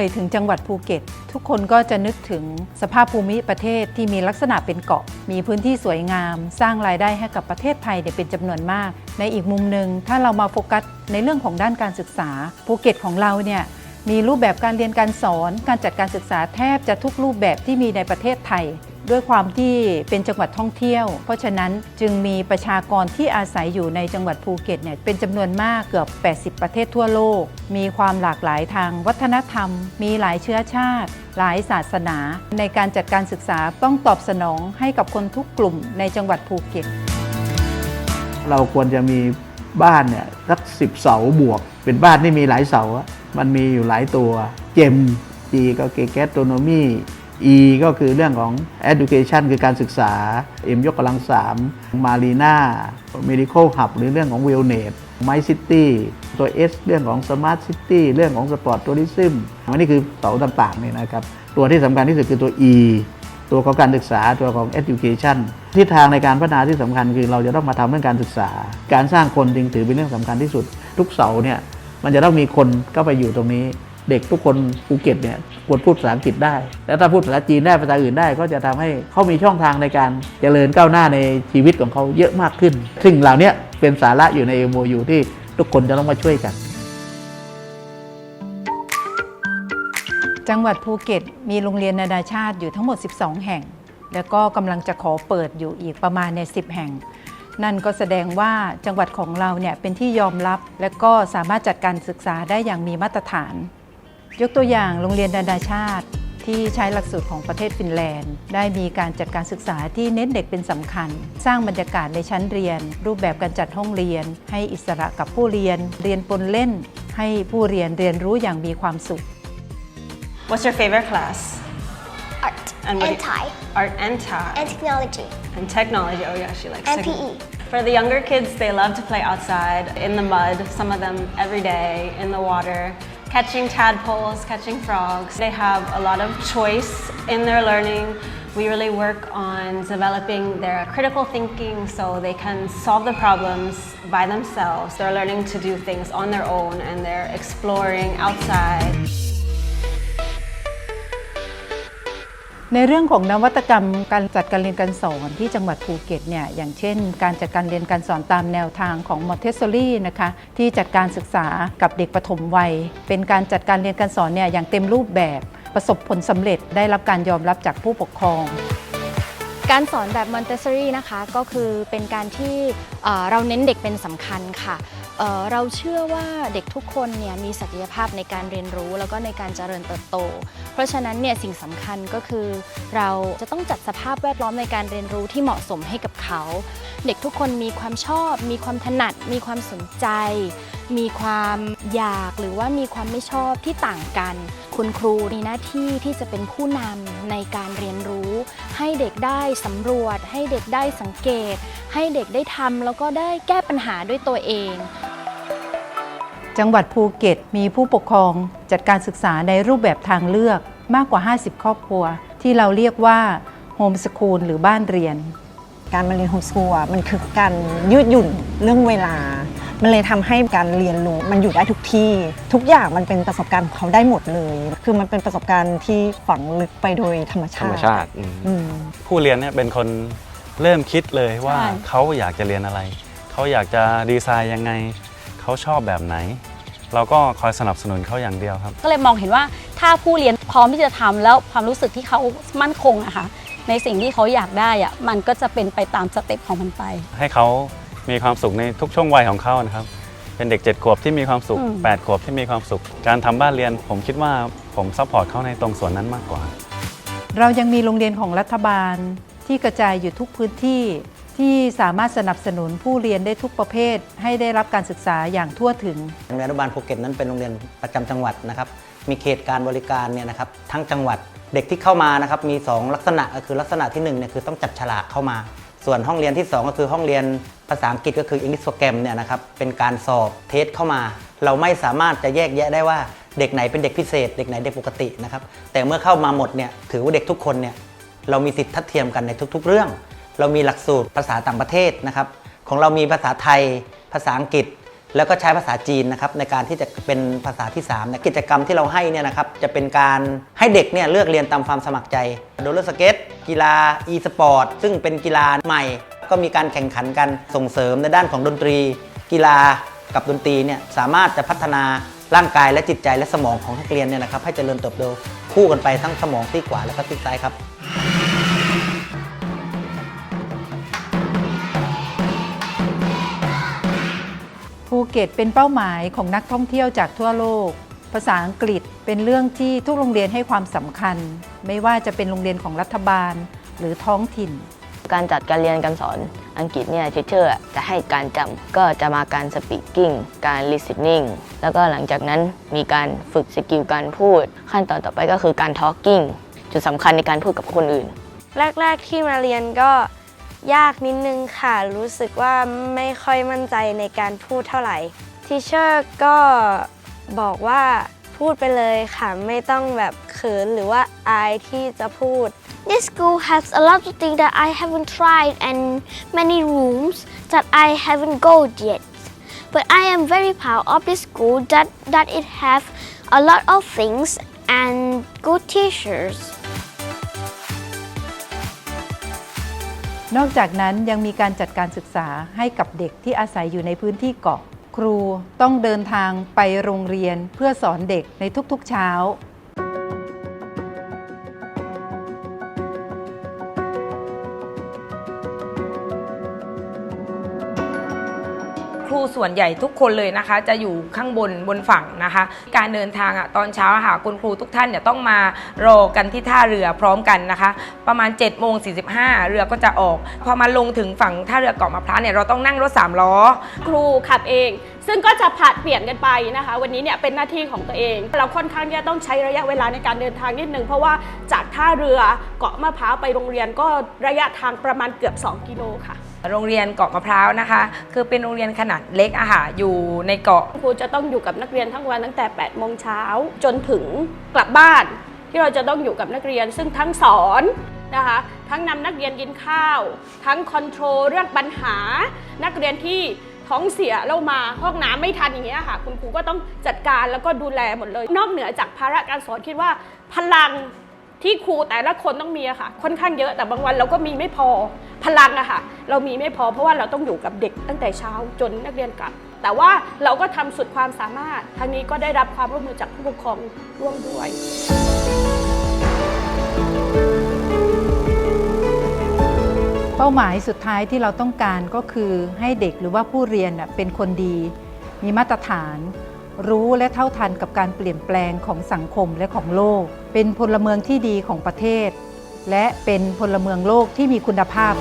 อ่ยถึงจังหวัดภูเก็ต ทุกคนก็จะนึกถึงสภาพภูมิประเทศที่มีลักษณะเป็นเกาะ มีพื้นที่สวยงาม สร้างรายได้ให้กับประเทศไทยเนี่ยเป็นจำนวนมาก ในอีกมุมหนึ่งถ้าเรามาโฟกัสในเรื่องของด้านการศึกษาภูเก็ตของเราเนี่ยมีรูปแบบการเรียนการสอน การจัดการศึกษาแทบจะทุกรูปแบบที่มีในประเทศไทย ด้วยความที่เป็นจังหวัดท่องเที่ยว เพราะฉะนั้นจึงมีประชากรที่อาศัยอยู่ในจังหวัดภูเก็ตเนี่ยเป็นจำนวนมากเกือบ 80 ประเทศทั่วโลก มีความหลากหลายทางวัฒนธรรม มีหลายเชื้อชาติ หลายศาสนา ในการจัดการศึกษาต้องตอบสนองให้กับคนทุกกลุ่มในจังหวัดภูเก็ต เราควรจะมีบ้านเนี่ยสักสิบเสาบวก เป็นบ้านที่มีหลายเสาอะมันมีอยู่หลายตัวเจม G ก็คือ gastronomy E ก็คือเรื่องของ education คือการศึกษา M ยกกำลังสาม Marina Medical Hub หรือเรื่องของ Wellness My City ตัว S เรื่องของ Smart City เรื่องของ Sport Tourism อันนี้คือเสาต่างๆนี่นะครับ ตัวที่สำคัญที่สุดคือตัว E ตัวของการศึกษาตัวของ education ทิศทางในการพัฒนาที่สำคัญคือเราจะต้องมาทำเรื่องการศึกษา การสร้างคนจึงถือเป็นเรื่องสำคัญที่สุด ทุกเสาเนี่ยมันจะต้องมีคนเข้าไปอยู่ตรงนี้ เด็กทุกคนภูเก็ตเนี่ยควรพูดภาษาอังกฤษได้ แล้วถ้าพูดภาษาจีนได้ภาษาอื่นได้ ก็จะทำให้เขามีช่องทางในการเจริญก้าวหน้าในชีวิตของเขาเยอะมากขึ้น ซึ่งเหล่านี้เป็นสาระอยู่ใน MOU ที่ทุกคนจะต้องมาช่วยกัน จังหวัดภูเก็ตมีโรงเรียนนานาชาติอยู่ทั้งหมด 12 แห่ง แล้วก็กำลังจะขอเปิดอยู่อีกประมาณใน 10 แห่งนั่นก็แสดงว่าจังหวัดของเราเนี่ยเป็นที่ยอมรับ และก็สามารถจัดการศึกษาได้อย่างมีมาตรฐาน ยกตัวอย่างโรงเรียนนานาชาติ ที่ใช้หลักสูตรของประเทศฟินแลนด์ ได้มีการจัดการศึกษาที่เน้นเด็กเป็นสำคัญ สร้างบรรยากาศในชั้นเรียน รูปแบบการจัดห้องเรียน ให้อิสระกับผู้เรียน เรียนปนเล่น ให้ผู้เรียนเรียนรู้อย่างมีความสุข What's your favorite class? art And what and do you- Thai Art and Thai. and technology And technology. Oh yeah, she likes and technology. PE. For the younger kids, they love to play outside in the mud, some of them every day in the water, catching tadpoles, catching frogs. They have a lot of choice in their learning. We really work on developing their critical thinking so they can solve the problems by themselves. They're learning to do things on their own and they're exploring outside. ในเรื่องของนวัตกรรมการจัดการเรียนการสอนที่จังหวัดภูเก็ตเนี่ยอย่างเช่น การจัดการเรียนการสอนตามแนวทางของมอเทสซอรี่นะคะที่จัดการศึกษากับเด็กปฐมวัย เป็นการจัดการเรียนการสอนเนี่ยอย่างเต็มรูปแบบประสบผลสำเร็จได้รับการยอมรับจากผู้ปกครอง การสอนแบบมอนเตสซอรี่นะคะก็คือเป็นการที่เราเน้นเด็กเป็นสำคัญค่ะเราเชื่อว่าเด็กทุกคนเนี่ยมีศักยภาพในการเรียนรู้แล้วก็ในการเจริญเติบโต เพราะฉะนั้นเนี่ยสิ่งสำคัญก็คือ เราจะต้องจัดสภาพแวดล้อมในการเรียนรู้ที่เหมาะสมให้กับเขา เด็กทุกคนมีความชอบ มีความถนัด มีความสนใจ มีความอยากหรือว่ามีความไม่ชอบที่ต่างกัน คุณครูมีหน้าที่ที่จะเป็นผู้นำในการเรียนรู้ ให้เด็กได้สำรวจ ให้เด็กได้สังเกต ให้เด็กได้ทำแล้วก็ได้แก้ปัญหาด้วยตัวเอง จังหวัดภูเก็ตมีผู้ปกครองจัดการศึกษาในรูปแบบทางเลือกมากกว่า 50 ครอบครัว ที่เราเรียกว่าโฮมสคูลหรือบ้านเรียน การมาเรียนโฮมสกูลอะมันคือการยืดหยุ่นเรื่องเวลา มันเลยทำให้การเรียนรู้มันอยู่ได้ทุกที่ ทุกอย่างมันเป็นประสบการณ์ของเขาได้หมดเลย คือมันเป็นประสบการณ์ที่ฝังลึกไปโดยธรรมธรชารติมชาติอืมอืมผู้เรียนเนี่ยเป็นคนเริ่มคิดเลยว่าใช่เขาอยากจะเรียนอะไร เขาอยากจะดีไซน์ยังไง เขาชอบแบบไหน เราก็คอยสนับสนุนเขาอย่างเดียวครับ ก็เลยมองเห็นว่าถ้าผู้เรียนพร้อมที่จะทำแล้วความรู้สึกที่เขามั่นคงอะค่ะในสิ่งที่เขาอยากได้อะมันก็จะเป็นไปตามสเต็ปของมันไป ให้เขา มีความสุขในทุกช่วงวัยของเขานะครับ เป็นเด็ก 7 ขวบที่มีความสุข อืม 8 ขวบที่มีความสุข การทำบ้านเรียน ผมคิดว่าผมซัพพอร์ตเขาในตรงส่วนนั้นมากกว่า เรายังมีโรงเรียนของรัฐบาลที่กระจายอยู่ทุกพื้นที่ที่สามารถสนับสนุนผู้เรียนได้ทุกประเภท ให้ได้รับการศึกษาอย่างทั่วถึง โรงเรียนอนุบาลภูเก็ตนั้นเป็นโรงเรียนประจำจังหวัดนะครับ มีเขตการบริการเนี่ยนะครับทั้งจังหวัด เด็กที่เข้ามานะครับมี 2 ลักษณะก็คือลักษณะที่1เนี่ยคือต้องจับฉลากเข้ามา ส่วนห้องเรียนที่ 2 ก็คือห้องเรียนภาษาอังกฤษก็คือ English Program เนี่ยนะครับเป็นการสอบเทสเข้ามา เราไม่สามารถจะแยกแยะได้ว่าเด็กไหนเป็นเด็กพิเศษ เด็กไหนเด็กปกตินะครับแต่เมื่อเข้ามาหมดเนี่ยถือว่าเด็กทุกคนเนี่ยเรามีสิทธิ์ทัดเทียมกันในทุก ๆ เรื่อง เรามีหลักสูตรภาษาต่างประเทศนะครับของเรามีภาษาไทย ภาษาอังกฤษ แล้วก็ใช้ภาษาจีนนะครับในการที่จะเป็นภาษาที่3เนี่ยกิจกรรมที่เราให้เนี่ยนะครับจะเป็นการให้เด็กเนี่ยเลือกเรียนตามความสมัครใจโดลเลสเก็ต กีฬา e สปอร์ตซึ่งเป็นกีฬาใหม่ ก็มีการแข่งขันกันส่งเสริมในด้านของดนตรี กีฬากับดนตรีเนี่ยสามารถจะพัฒนาร่างกายและจิตใจและสมองของนักเรียนเนี่ยนะครับให้เจริญเติบโตคู่กันไปทั้งสมองซีกขวาและก็ซีกซ้ายครับภูเก็ตเป็นเป้าหมายของนักท่องเที่ยวจากทั่วโลก ภาษาอังกฤษเป็นเรื่องที่ทุกโรงเรียนให้ความสำคัญ ไม่ว่าจะเป็นโรงเรียนของรัฐบาลหรือท้องถิ่น การจัดการเรียนการสอนอังกฤษเนี่ยเชอร์จะให้การจำก็จะมาการ speaking การ listening แล้วก็หลังจากนั้นมีการฝึกสกิลการพูด ขั้นตอนต่อไปก็คือการ talking จุดสำคัญในการพูดกับคนอื่น แรก ๆ ที่มาเรียนก็ยากนิดนึงค่ะ รู้สึกว่าไม่ค่อยมั่นใจในการพูดเท่าไหร่ทีเชอร์ก็ บอกว่าพูดไปเลยค่ะ ไม่ต้องแบบเขินหรือว่าอายที่จะพูด This school has a lot of things that I haven't tried and many rooms that I haven't go yet. But I am very proud of this school that, that it have a lot of things and good teachers. นอกจากนั้นยังมีการจัดการศึกษาให้กับเด็กที่อาศัยอยู่ในพื้นที่เกาะ ครูต้องเดินทางไปโรงเรียนเพื่อสอนเด็กในทุกๆเช้า ครูส่วนใหญ่ทุกคนเลยนะคะ จะอยู่ข้างบนบนฝั่งนะคะ การเดินทางอะตอนเช้าค่ะคุณครูทุกท่านเนี่ยต้องมารอกันที่ท่าเรือพร้อมกันนะคะ ประมาณ7จ็ดโมงสีเรือก็จะออก พอมาลงถึงฝั่งท่าเรือเกาะมะพร้าวเนี่ยเราต้องนั่งรถสามล้อ ครูขับเอง ซึ่งก็จะผลัดเปลี่ยนกันไปนะคะ วันนี้เนี่ยเป็นหน้าที่ของตัวเอง เราค่อนข้างที่จะต้องใช้ระยะเวลาในการเดินทางนิดนึงเพราะว่าจากท่าเรือเกาะมะพร้าวไปโรงเรียนก็ระยะทางประมาณเกือบ 2 กิโลค่ะ โรงเรียนเกาะมะพร้าวนะคะ คือเป็นโรงเรียนขนาดเล็กอะค่ะอยู่ในเกาะครูจะต้องอยู่กับนักเรียนทั้งวันตั้งแต่8โมงเช้าจนถึงกลับบ้าน ที่เราจะต้องอยู่กับนักเรียนซึ่งทั้งสอนนะคะทั้งนำนักเรียนกินข้าว ทั้งคอนโทรลเรื่องปัญหา นักเรียนที่ท้องเสียแล้วมาห้องน้ำไม่ทันอย่างเงี้ยค่ะ คุณครูก็ต้องจัดการแล้วก็ดูแลหมดเลย นอกเหนือจากภาระการสอนคิดว่าพลัง ที่ครูแต่ละคนต้องมีอะค่ะ ค่อนข้างเยอะแต่บางวันเราก็มีไม่พอพลังอะค่ะ เรามีไม่พอเพราะว่าเราต้องอยู่กับเด็กตั้งแต่เช้าจนนักเรียนกลับ แต่ว่าเราก็ทำสุดความสามารถทางนี้ก็ได้รับความร่วมมือจากผู้ปกครองร่วมด้วยเป้าหมายสุดท้ายที่เราต้องการก็คือให้เด็กหรือว่าผู้เรียนน่ะเป็นคนดี มีมาตรฐาน รู้และเท่าทันกับการเปลี่ยนแปลงของสังคมและของโลก เป็นพลเมืองที่ดีของประเทศ และเป็นพลเมืองโลกที่มีคุณภาพ